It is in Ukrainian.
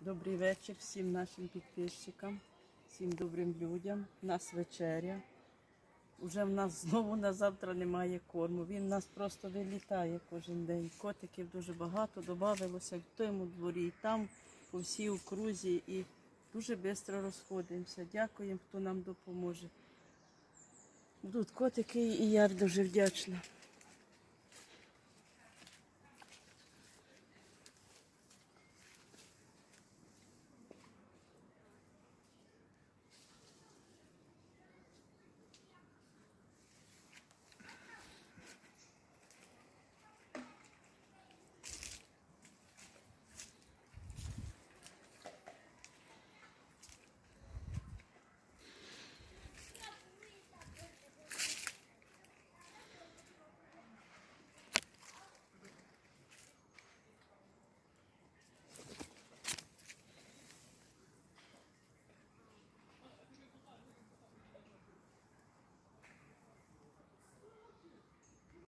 Добрий вечір всім нашим підписчикам, всім добрим людям. У нас вечеря. Уже в нас знову на завтра немає корму. Він нас просто вилітає кожен день. Котиків дуже багато, додалося в тому дворі, і там, по всій окрузі, і дуже швидко розходимося. Дякуємо, хто нам допоможе. Будуть котики, і я дуже вдячна.